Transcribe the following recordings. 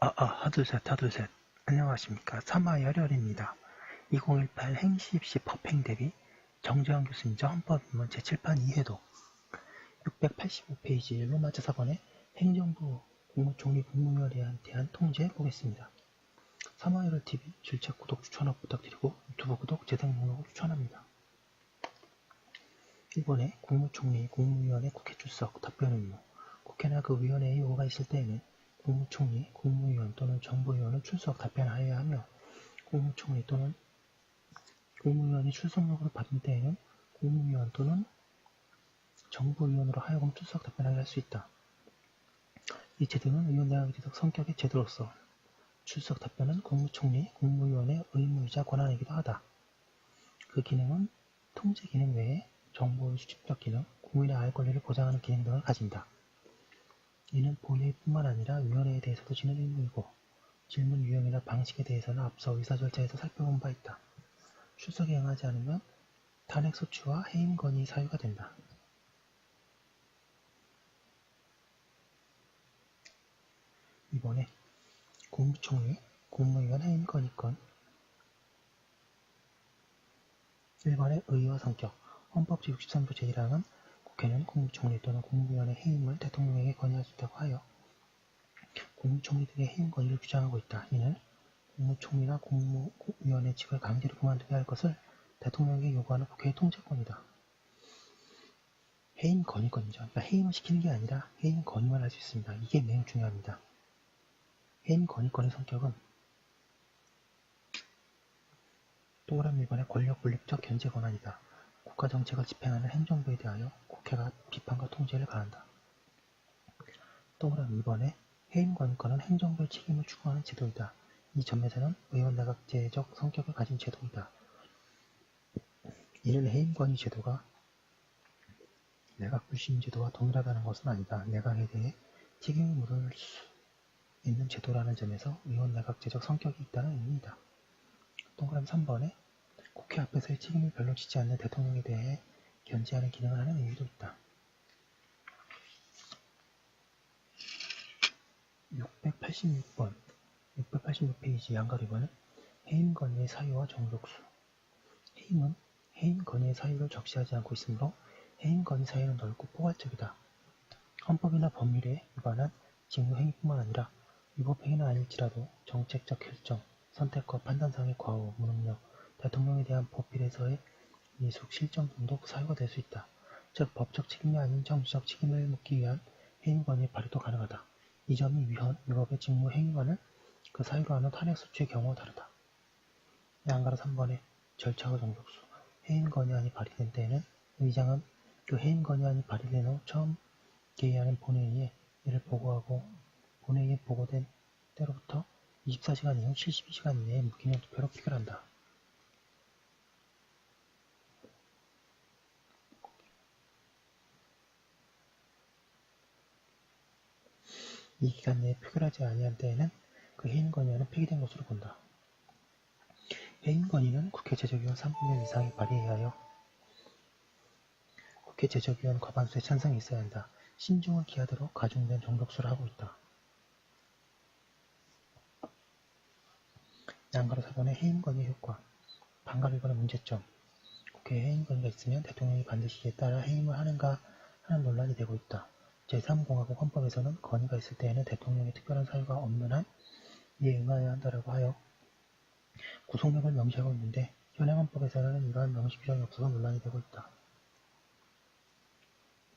아, 아, 하둘셋, 하둘셋. 안녕하십니까. 사마열혈입니다. 2018 행시 입시 법행 대비 정재환 교수님자 헌법입문 제7판 2회도 685페이지 로마자 사번의 행정부 국무총리 국무위원회에 대한 통제 보겠습니다. 사마열혈 TV 질책 구독 추천업 부탁드리고 유튜브 구독 재생 목록을 추천합니다. 1번에 국무총리 국무위원회 국회 출석 답변 의무 국회나 그 위원회의 요구가 있을 때에는 국무총리, 국무위원 또는 정부위원은 출석 답변하여야 하며 국무총리 또는 국무위원이 출석 요구를 받은 때에는 국무위원 또는 정부위원으로 하여금 출석 답변하게 할 수 있다. 이 제도는 의원내각제적 성격의 제도로서 출석 답변은 국무총리, 국무위원의 의무이자 권한이기도 하다. 그 기능은 통제 기능 외에 정보의 수집적 기능, 국민의 알 권리를 보장하는 기능 등을 가진다. 이는 본회의뿐만 아니라 위원회에 대해서도 지는 의무이고 질문 유형이나 방식에 대해서는 앞서 의사 절차에서 살펴본 바 있다. 출석에 응하지 않으면 탄핵 소추와 해임 건의 사유가 된다. 이번에 국무총리, 국무위원 해임 건의건 1번의 의와 성격 헌법 제63조 제1항은 국회는 국무총리 또는 국무위원의 해임을 대통령에게 건의할 수 있다고 하여 국무총리 등의 해임 건의를 주장하고 있다. 이는 국무총리나 국무위원의 직을 강제로 그만두게 할 것을 대통령에게 요구하는 국회의 통제권이다. 해임 건의권이죠. 그러니까 해임을 시키는 게 아니라 해임 건의만 할 수 있습니다. 이게 매우 중요합니다. 해임 건의권의 성격은 동그라미 1번의 권력 분립적 견제 권한이다. 국가 정책을 집행하는 행정부에 대하여 국회가 비판과 통제를 가한다. 동그라미 2번에 해임권권은 행정부의 책임을 추구하는 제도이다. 이 점에서는 의원 내각제적 성격을 가진 제도이다. 이는 해임권의 제도가 내각 불신 제도와 동일하다는 것은 아니다. 내각에 대해 책임을 물을 수 있는 제도라는 점에서 의원 내각제적 성격이 있다는 의미이다. 동그라미 3번에 국회 앞에서의 책임을 별로 지지 않는 대통령에 대해 견제하는 기능을 하는 의미도 있다. 686번 686페이지 양가리번은 해임 건의의 사유와 정족수 해임은 해임 건의의 사유를 적시하지 않고 있으므로 해임 건의 사유는 넓고 포괄적이다. 헌법이나 법률에 위반한 직무 행위뿐만 아니라 위법 행위는 아닐지라도 정책적 결정, 선택과 판단상의 과오, 무능력, 대통령에 대한 법필에서의 미숙, 실정 등도 사유가 될 수 있다. 즉 법적 책임이 아닌 정치적 책임을 묻기 위한 해임권의 발휘도 가능하다. 이 점이 위헌, 위법의 직무 행위만을 그 사유로 하는 탄핵소추의 경우와 다르다. 양가로 3번의 절차와 정족수 해임 건의안이 발의된 때에는 의장은 그 해임 건의안이 발의된 후 처음 개의하는 본회의에 이를 보고하고 본회의에 보고된 때로부터 24시간 이후 72시간 이내에 무기명 투표로 표결한다. 이 기간 내에 표결하지 아니한 때에는 그 해임 건의안은 폐기된 것으로 본다. 해임 건의는 국회 제적위원 3분의 1 이상이 발의해야 하여 국회 제적위원 과반수의 찬성이 있어야 한다. 신중을 기하도록 가중된 정독수를 하고 있다. 양가로 4번의 해임 건의 효과 반가로 1번의 문제점 국회에 해임 건의가 있으면 대통령이 반드시 이에 따라 해임을 하는가 하는 논란이 되고 있다. 제3공화국 헌법에서는 건의가 있을 때에는 대통령의 특별한 사유가 없는 한 이에 응하여야 한다라고 하여 구속력을 명시하고 있는데 현행 헌법에서는 이러한 명시 규정이 없어서 논란이 되고 있다.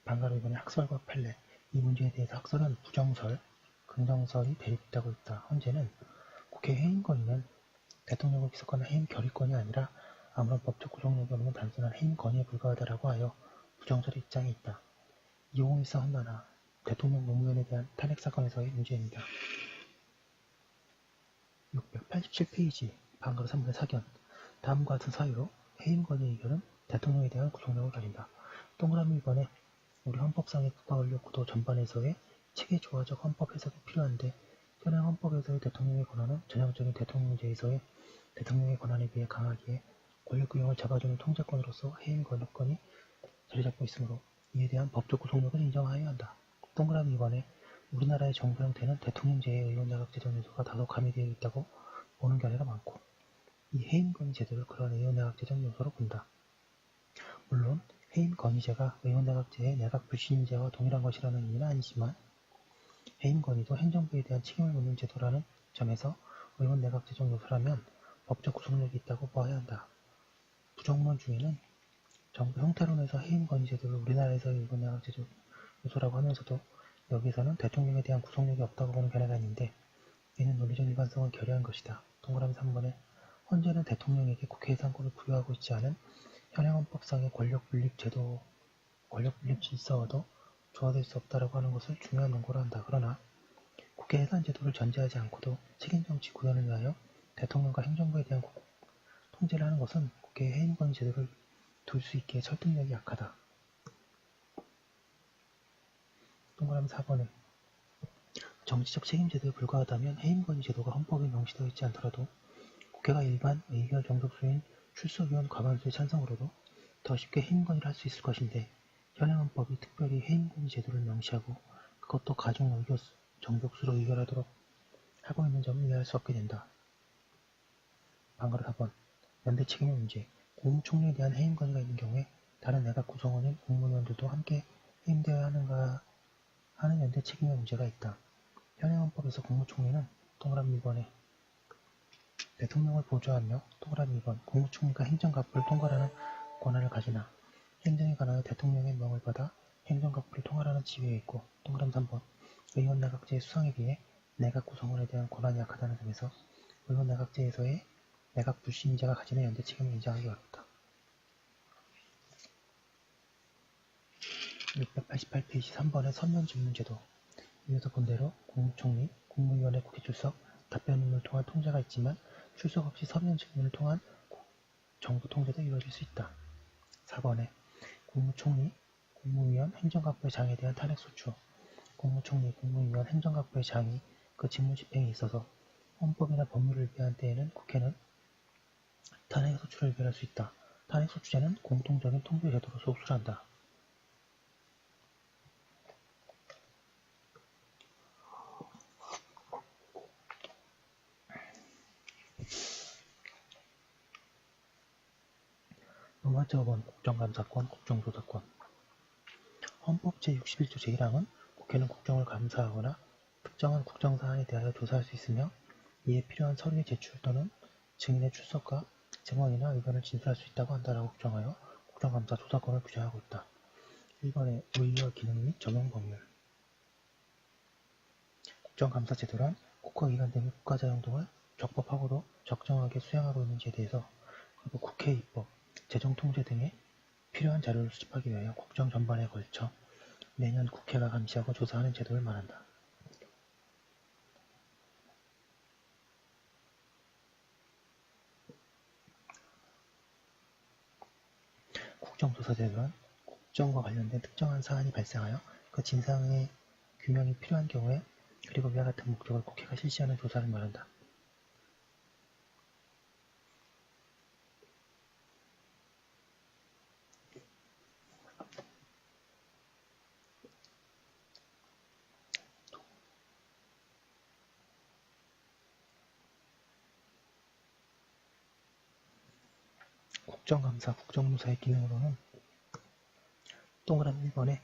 방가로 이번에 학설과 판례 이 문제에 대해서 학설은 부정설, 긍정설이 대립되고 있다. 현재는 국회 해임 건의는 대통령을 기소하는 해임 결의권이 아니라 아무런 법적 구속력이 없는 단순한 해임 건의에 불과하다라고 하여 부정설의 입장에 있다. 2014 헌나라 대통령 노무현에 대한 탄핵 사건에서의 문제입니다. 687페이지 방금 3분의 사견 다음과 같은 사유로 해임 건의 의견은 대통령에 대한 구속력을 가진다. 동그라미 1번에 우리 헌법상의 국가권력 구도 전반에서의 체계 조화적 헌법 해석이 필요한데 현행 헌법에서의 대통령의 권한은 전형적인 대통령제에서의 대통령의 권한에 비해 강하기에 권력규형을 잡아주는 통제권으로서 해임 권력권이 자리 잡고 있으므로 이에 대한 법적 구속력을 인정하여야 한다. 동그라미 2번에 우리나라의 정부 형태는 대통령제의 의원 내각제적 요소가 다소 가미되어 있다고 보는 견해가 많고 이 해임건의 제도를 그런 의원 내각제적 요소로 본다. 물론 해임건의제가 의원 내각제의 내각 불신제와 동일한 것이라는 의미는 아니지만 해임건의도 행정부에 대한 책임을 묻는 제도라는 점에서 의원 내각제적 요소라면 법적 구속력이 있다고 보아야 한다. 부정론 중에는 정부 형태론에서 해임건의 제도를 우리나라에서의 의원내각제적 요소라고 하면서도 여기서는 대통령에 대한 구속력이 없다고 보는 견해가 있는데 이는 논리적 일관성을 결여한 것이다. 동그라미 3번에 헌재는 대통령에게 국회 예산권을 부여하고 있지 않은 현행 헌법상의 권력 분립 제도, 권력 분립 질서와도 조화될 수 없다라고 하는 것을 중요한 논거로 한다. 그러나 국회 예산 제도를 전제하지 않고도 책임 정치 구현을 위하여 대통령과 행정부에 대한 통제를 하는 것은 국회의 해임권 제도를 둘 수 있기에 설득력이 약하다. 동그라미 4번에 정치적 책임 제도에 불과하다면 해임권의 제도가 헌법에 명시되어 있지 않더라도 국회가 일반 의결 정석수인 출석위원 과반수의 찬성으로도 더 쉽게 해임권을 할수 있을 것인데 현행 헌법이 특별히 해임권 제도를 명시하고 그것도 가중 의결 정격수로 의결하도록 하고 있는 점을 이해할 수 없게 된다. 방가로 4번 연대 책임의 문제 국무총리에 대한 해임 건의가 있는 경우에 다른 내각 구성원인 국무위원들도 함께 해임되어야 하는가 하는 연대 책임의 문제가 있다. 현행 헌법에서 국무총리는 동그라미 2번에 대통령을 보좌하며 동그라미 2번 국무총리가 행정각부를 통과하는 권한을 가지나 행정에 관하여 대통령의 명을 받아 행정각부를 통할하는 지위에 있고 동그라미 3번 의원 내각제의 수상에 비해 내각 구성원에 대한 권한이 약하다는 점에서 의원 내각제에서의 내각 불신자가 가지는 연대 책임을 인정하기 어렵다. 688페이지 3번의 선면 질문제도 위에서 본 대로 국무총리, 국무위원회 국회 출석, 답변 임무를 통한 통제가 있지만 출석 없이 서면 질문을 통한 정부 통제도 이루어질 수 있다. 4번에 국무총리, 국무위원, 행정각부의 장에 대한 탄핵 소추 국무총리, 국무위원, 행정각부의 장이 그 직무 집행에 있어서 헌법이나 법률을 위한 때에는 국회는 탄핵소추를 의결할 수 있다. 탄핵소추제는 공통적인 통제 제도로서 흡수한다. 노마저원 국정감사권, 국정조사권 헌법 제61조 제1항은 국회는 국정을 감사하거나 특정한 국정사안에 대하여 조사할 수 있으며 이에 필요한 서류의 제출 또는 증인의 출석과 증언이나 의견을 진술할 수 있다고 한다라고 규정하여 국정감사 조사권을 부여하고 있다. 1번의 의의와 기능 및 적용 법률 국정감사 제도란 국가기관 등의 국가자용 등을 적법하고도 적정하게 수행하고 있는지에 대해서 그리고 국회 입법, 재정통제 등의 필요한 자료를 수집하기 위하여 국정 전반에 걸쳐 매년 국회가 감시하고 조사하는 제도를 말한다. 국정 조사제도는 국정과 관련된 특정한 사안이 발생하여 그 진상의 규명이 필요한 경우에 그리고 위와 같은 목적을 국회가 실시하는 조사를 말한다. 국정감사, 국정조사의 기능으로는 동그라미 1번에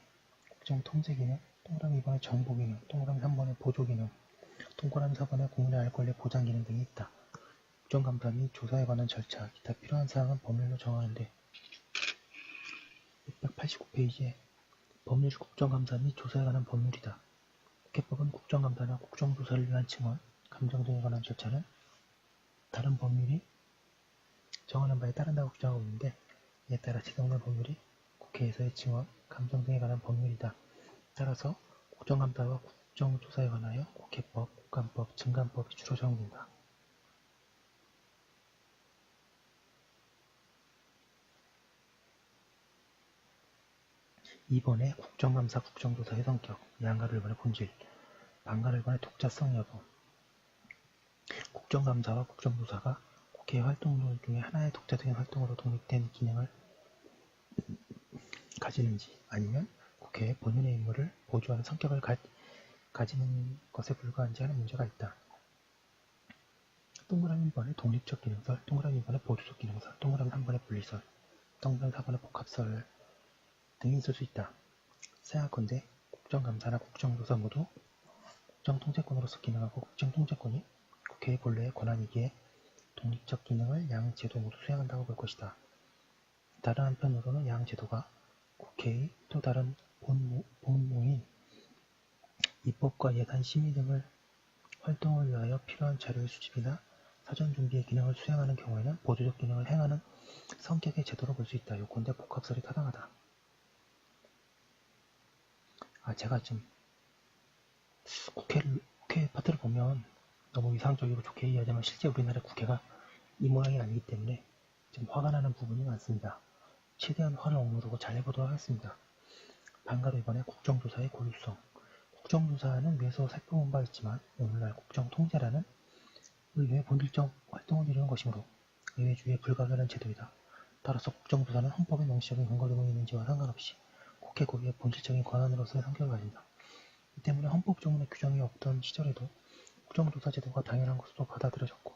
국정 통제 기능, 동그라미 2번에 정보 기능, 동그라미 3번에 보조 기능, 동그라미 4번에 국민의 알 권리 보장 기능 등이 있다. 국정감사 및 조사에 관한 절차, 기타 필요한 사항은 법률로 정하는데 689페이지에 법률 국정감사 및 조사에 관한 법률이다. 국회법은 국정감사나 국정조사를 위한 증언, 감정 등에 관한 절차는 다른 법률이 정하는 바에 따른다고 주장하고 있는데 이에 따라 제정된 법률이 국회에서의 증언, 감정 등에 관한 법률이다. 따라서 국정감사와 국정조사에 관하여 국회법, 국감법, 증감법이 주로 적용된다. 이번에 국정감사, 국정조사의 성격, 양가를 관의 본질, 반가를 관의 독자성 여부 국정감사와 국정조사가 국회 활동물 중에 하나의 독자적인 활동으로 독립된 기능을 가지는지 아니면 국회의 본연의 임무를 보조하는 성격을 가, 가지는 것에 불과한지 하는 문제가 있다. 동그라미 1번의 독립적 기능설, 동그라미 2번의 보조적 기능설, 동그라미 3번의 분리설, 동그라미 4번의 복합설 등이 있을 수 있다. 생각컨대 국정감사나 국정조사 모두 국정통제권으로서 기능하고 국정통제권이 국회의 본래의 권한이기에 독립적 기능을 양 제도 모두 수행한다고 볼 것이다. 다른 한편으로는 양 제도가 국회의 또 다른 본무, 본무인 입법과 예산 심의 등을 활동을 위하여 필요한 자료의 수집이나 사전 준비의 기능을 수행하는 경우에는 보조적 기능을 행하는 성격의 제도로 볼 수 있다. 요건대 복합설이 타당하다. 아, 제가 좀 국회를, 국회 파트를 보면 너무 이상적이고 좋게 이해하지만 실제 우리나라 국회가 이 모양이 아니기 때문에 좀 화가 나는 부분이 많습니다. 최대한 화를 억누르고 잘 해보도록 하겠습니다. 반가로 이번에 국정조사의 고유성. 국정조사는 위에서 살펴본 바 있지만 오늘날 국정통제라는 의회의 본질적 활동을 이루는 것이므로 의회주의에 불가결한 제도이다. 따라서 국정조사는 헌법의 명시적인 근거되고 있는지와 상관없이 국회 고유의 본질적인 권한으로서의 성격을 가진다. 이 때문에 헌법 조문의 규정이 없던 시절에도 국정조사 제도가 당연한 것으로 받아들여졌고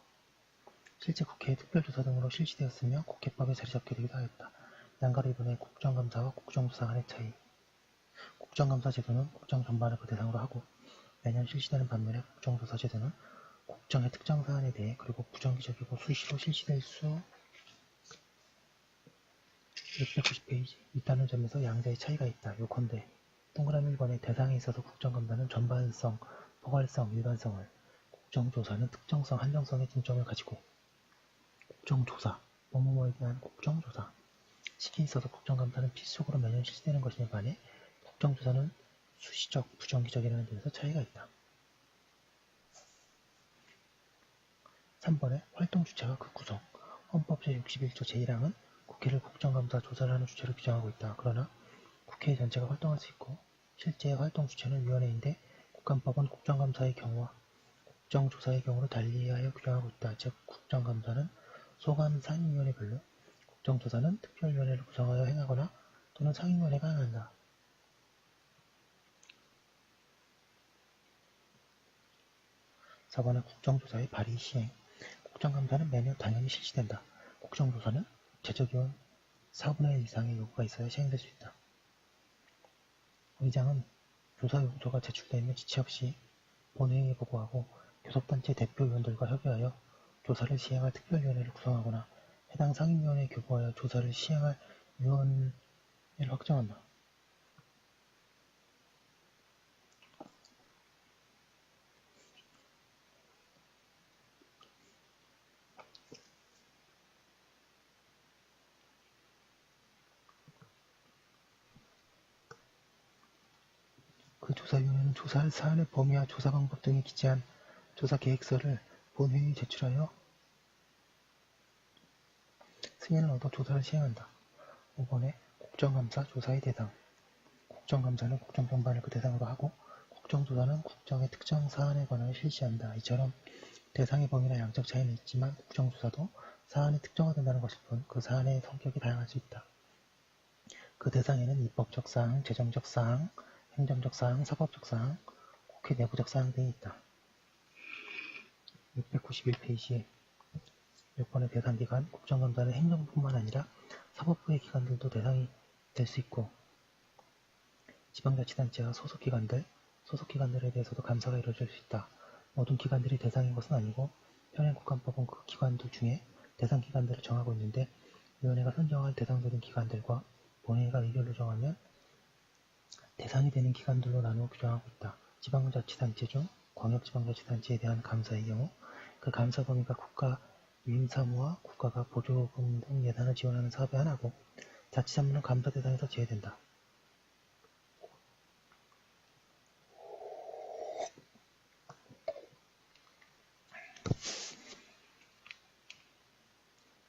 실제 국회의 특별조사 등으로 실시되었으며 국회법에 자리 잡게 되기도 하였다. 이번에 국정감사와 국정조사 간의 차이 국정감사 제도는 국정 전반을 그 대상으로 하고 매년 실시되는 반면에 국정조사 제도는 국정의 특정 사안에 대해 그리고 부정기적이고 수시로 실시될 수 690페이지 있다는 점에서 양자의 차이가 있다. 요컨대 동그라미 1번의 대상에 있어서 국정감사는 전반성, 포괄성, 일반성을 국정조사는 특정성, 한정성의 중점을 가지고 국정조사, 뭐뭐뭐에 대한 국정조사 시기에 있어서 국정감사는 필수적으로 매년 실시되는 것이에 반해 국정조사는 수시적, 부정기적이라는 점에서 차이가 있다. 3번의 활동 주체가 그 구성 헌법 제61조 제1항은 국회를 국정감사 조사를 하는 주체로 규정하고 있다. 그러나 국회 전체가 활동할 수 있고 실제 활동 주체는 위원회인데 국감법은 국정감사의 경우와 국정조사의 경우를 달리하여 규정하고 있다. 즉 국정감사는 소관 상임위원회별로 국정조사는 특별위원회를 구성하여 행하거나 또는 상임위원회가 행한다. 4번은 국정조사의 발의 시행 국정감사는 매년 당연히 실시된다. 국정조사는 제적위원 4분의 1 이상의 요구가 있어야 시행될 수 있다. 의장은 조사 요구서가 제출되면 지체 없이 본회의에 보고하고 교섭단체 대표위원들과 협의하여 조사를 시행할 특별위원회를 구성하거나 해당 상임위원회에 교부하여 조사를 시행할 위원회를 확정한다. 그 조사위원회는 조사 사안의 범위와 조사 방법 등이 기재한 조사 계획서를 본회의에 제출하여 승인을 얻어 조사를 시행한다. 5번에 국정감사 조사의 대상 국정감사는 국정 전반을 그 대상으로 하고 국정조사는 국정의 특정 사안에 관하여 실시한다. 이처럼 대상의 범위나 양적 차이는 있지만 국정조사도 사안이 특정화된다는 것일 뿐 그 사안의 성격이 다양할 수 있다. 그 대상에는 입법적 사항, 재정적 사항, 행정적 사항, 사법적 사항, 국회 내부적 사항 등이 있다. 691페이지에 몇 번의 대상 기관, 국정감사는 행정부뿐만 아니라 사법부의 기관들도 대상이 될 수 있고 지방자치단체와 소속기관들, 소속기관들에 대해서도 감사가 이루어질 수 있다. 모든 기관들이 대상인 것은 아니고 현행국감법은 그 기관들 중에 대상 기관들을 정하고 있는데 위원회가 선정할 대상되는 기관들과 본회의가 의결로 정하면 대상이 되는 기관들로 나누어 규정하고 있다. 지방자치단체 중 광역지방자치단체에 대한 감사의 경우 그 감사 범위가 국가 유임사무와 국가가 보조금 등 예산을 지원하는 사업의 하나고 자치사무는 감사 대상에서 제외된다.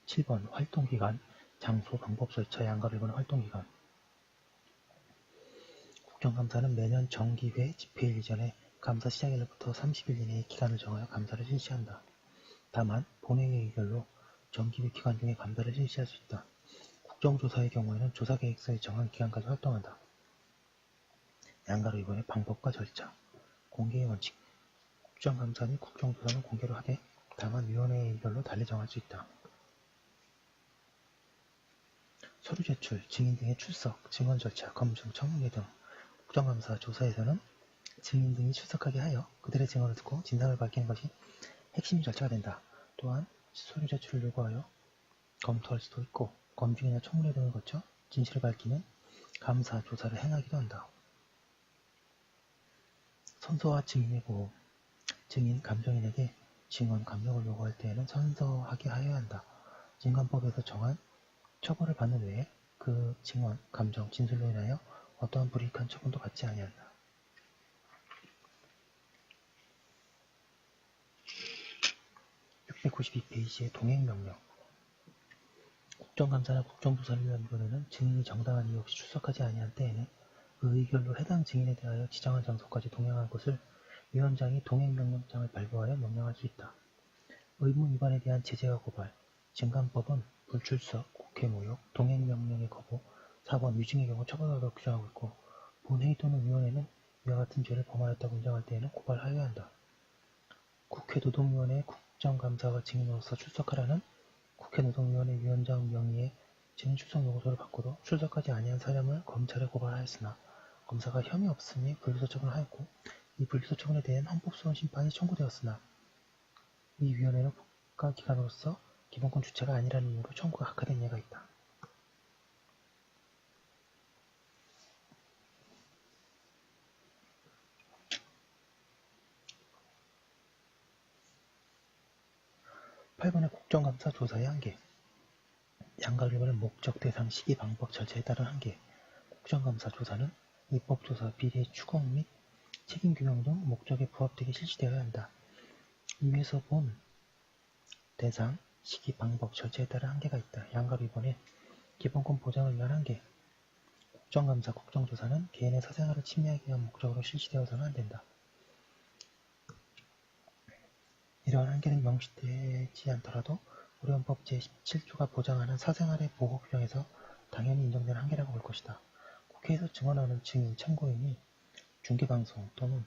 (7번) 활동기간, 장소, 방법, 절차, 양가를 보는 활동기간 국정감사는 매년 정기회 집회일 이전에 감사 시작일로부터 30일 이내의 기간을 정하여 감사를 실시한다. 다만 본회의 의결로 정기회 기간 중에 감사를 실시할 수 있다. 국정조사의 경우에는 조사계획서에 정한 기간까지 활동한다. 양가로 이번에 방법과 절차 공개의 원칙 국정감사 및 국정조사는 공개로 하되 다만 위원회별로 달리 정할 수 있다. 서류 제출, 증인 등의 출석, 증언 절차, 검증, 청문회 등 국정감사 조사에서는 증인 등이 출석하게 하여 그들의 증언을 듣고 진상을 밝히는 것이 핵심 절차가 된다. 또한 서류 제출을 요구하여 검토할 수도 있고 검증이나 청문회 등을 거쳐 진실을 밝히는 감사, 조사를 행하기도 한다. 선서와 증인의 보호 증인, 감정인에게 증언, 감정을 요구할 때에는 선서하게 하여야 한다. 증감법에서 정한 처벌을 받는 외에 그 증언, 감정, 진술로 인하여 어떠한 불이익한 처분도 받지 아니한다. (692페이지의) 동행명령 국정감사나 국정조사를 위한 위원회는 증인이 정당한 이유 없이 출석하지 아니한 때에는 그 의결로 해당 증인에 대하여 지정한 장소까지 동행한 것을 위원장이 동행명령장을 발부하여 명령할 수 있다. 의무 위반에 대한 제재와 고발, 증감법은 불출석, 국회 모욕, 동행명령의 거부, 4번 위증의 경우 처벌하도록 규정하고 있고 본회의 또는 위원회는 이와 같은 죄를 범하였다고 인정할 때에는 고발하여야 한다. 국회 노동위원회 국 정감사와 증인으로서 출석하라는 국회 노동위원회 위원장 명의의 증인 출석 요구서를 받고도 출석하지 아니한 사람을 검찰에 고발하였으나 검사가 혐의 없으니 불기소 처분을 하였고 이 불기소 처분에 대한 헌법소원 심판이 청구되었으나 이 위원회는 국가기관으로서 기본권 주체가 아니라는 이유로 청구가 각하된 예가 있다. (8번의) 국정감사 조사의 한계 양가기관의 목적, 대상, 시기, 방법, 절차에 따른 한계 국정감사 조사는 입법조사, 비리, 추궁 및 책임규명 등 목적에 부합되게 실시되어야 한다. 이에서 본 대상, 시기, 방법, 절차에 따른 한계가 있다. 이번에 기본권 보장을 위한 한계 국정감사, 국정조사는 개인의 사생활을 침해하기 위한 목적으로 실시되어서는 안된다. 이러한 한계는 명시되 지 않더라도 우리 헌법 제17조가 보장하는 사생활의 보호 규정에서 당연히 인정되는 한계라고 볼 것이다. 국회에서 증언하는 증인, 참고인이 중계방송 또는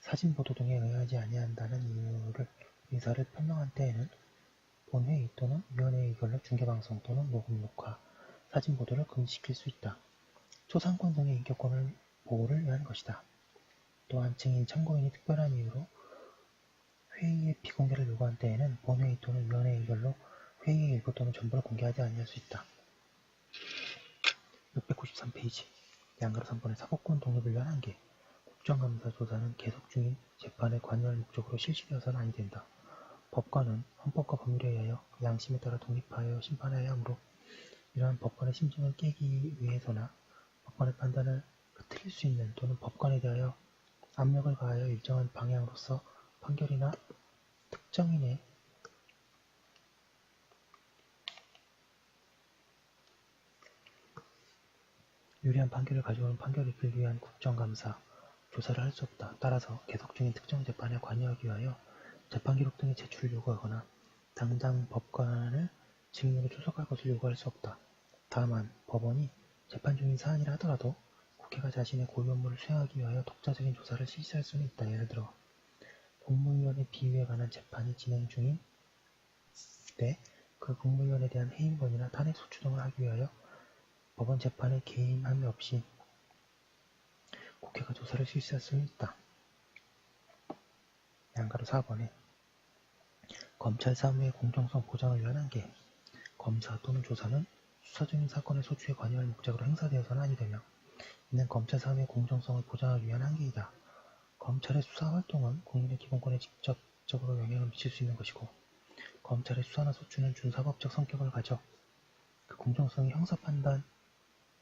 사진 보도 등에 의하지 아니한다는 이유를 의사를 표명한 때에는 본회의 또는 위원회의 의결로 중계방송 또는 녹음, 녹화, 사진 보도를 금지시킬 수 있다. 초상권 등의 인격권을 보호를 위한 것이다. 또한 증인, 참고인이 특별한 이유로 회의의 비공개를 요구한 때에는 본회의 또는 위원회 의결로 회의의 일부 또는 전부를 공개하지 아니할 수 있다. 693페이지 양가로 3번의 사법권 독립을 위한 한계 국정감사 조사는 계속 중인 재판에 관여할 목적으로 실시되어서는 아니 된다. 법관은 헌법과 법률에 의하여 양심에 따라 독립하여 심판해야 하므로 이러한 법관의 심증을 깨기 위해서나 법관의 판단을 흐트릴 수 있는 또는 법관에 대하여 압력을 가하여 일정한 방향으로서 판결이나 특정인의 유리한 판결을 가져오는 판결을 빌기 위한 국정감사, 조사를 할 수 없다. 따라서 계속 중인 특정 재판에 관여하기 위하여 재판기록 등의 제출을 요구하거나 당장 법관을 증인으로 출석할 것을 요구할 수 없다. 다만 법원이 재판 중인 사안이라 하더라도 국회가 자신의 고유 업무를 수행하기 위하여 독자적인 조사를 실시할 수는 있다. 예를 들어 국무위원회 비위에 관한 재판이 진행 중인 때그 국무위원에 대한 해임건이나 탄핵소추 등을 하기 위하여 법원 재판에 개인함이 없이 국회가 조사를 실시할 수는 있다. 양가로 4번에 검찰 사무의 공정성 보장을 위한 한계 검사 또는 조사는 수사 중인 사건의 소추에 관여할 목적으로 행사되어서는 아니 되며 이는 검찰 사무의 공정성을 보장하기 위한 한계이다. 검찰의 수사 활동은 국민의 기본권에 직접적으로 영향을 미칠 수 있는 것이고 검찰의 수사나 소추는 준사법적 성격을 가져 그 공정성이 형사 판단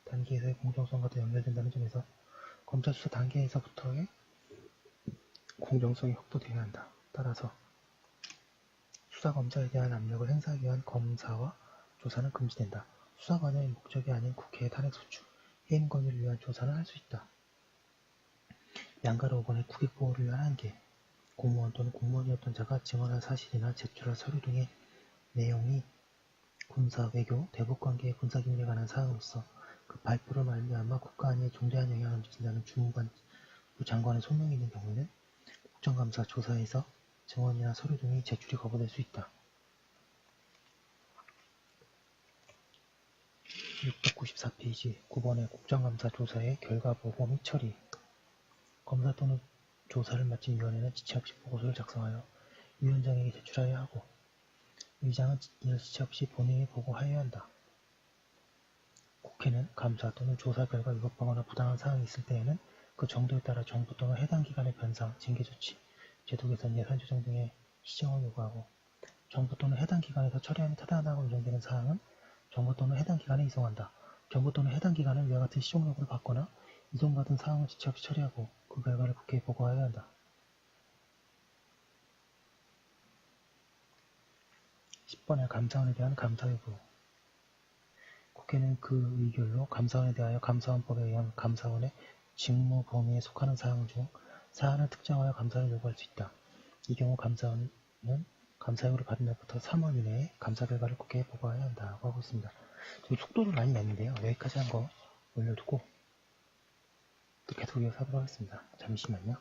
단계에서의 공정성과도 연결된다는 점에서 검찰 수사 단계에서부터의 공정성이 확보되어야 한다. 따라서 수사 검사에 대한 압력을 행사하기 위한 검사와 조사는 금지된다. 수사 관여의 목적이 아닌 국회의 탄핵 소추, 해임 건의를 위한 조사는 할 수 있다. 양가로 5번의 국익보호를 위한 한계 공무원 또는 공무원이었던 자가 증언한 사실이나 제출할 서류 등의 내용이 군사, 외교, 대북관계의 군사기밀에 관한 사항으로서 그 발표로 말미암아 국가 안위에 중대한 영향을 미친다는 주무관부 장관의 소명이 있는 경우에는 국정감사 조사에서 증언이나 서류 등이 제출이 거부될 수 있다. 694페이지 9번의 국정감사 조사의 결과 보고 및 처리 검사 또는 조사를 마친 위원회는 지체 없이 보고서를 작성하여 위원장에게 제출하여야 하고 의장은 이를 지체 없이 본회의에 보고하여야 한다. 국회는 감사 또는 조사 결과 위법하거나 부당한 사항이 있을 때에는 그 정도에 따라 정부 또는 해당 기관의 변상, 징계조치, 제도 개선, 예산 조정 등의 시정을 요구하고 정부 또는 해당 기관에서 처리함이 타당하다고 인정되는 사항은 정부 또는 해당 기관에 이송한다. 정부 또는 해당 기관은 위와 같은 시정 요구를 받거나 이송받은 사항을 지체 없이 처리하고 그 결과를 국회에 보고하여야 한다. 10번의 감사원에 대한 감사 요구 국회는 그 의결로 감사원에 대하여 감사원법에 의한 감사원의 직무 범위에 속하는 사항 중 사안을 특정하여 감사를 요구할 수 있다. 이 경우 감사원은 감사 요구를 받은 날부터 3월 이내에 감사 결과를 국회에 보고해야 한다고 하고 있습니다. 좀 속도를 많이 냈는데요. 여기까지 한 거 올려두고 또 계속 이어서 하도록 하겠습니다. 잠시만요.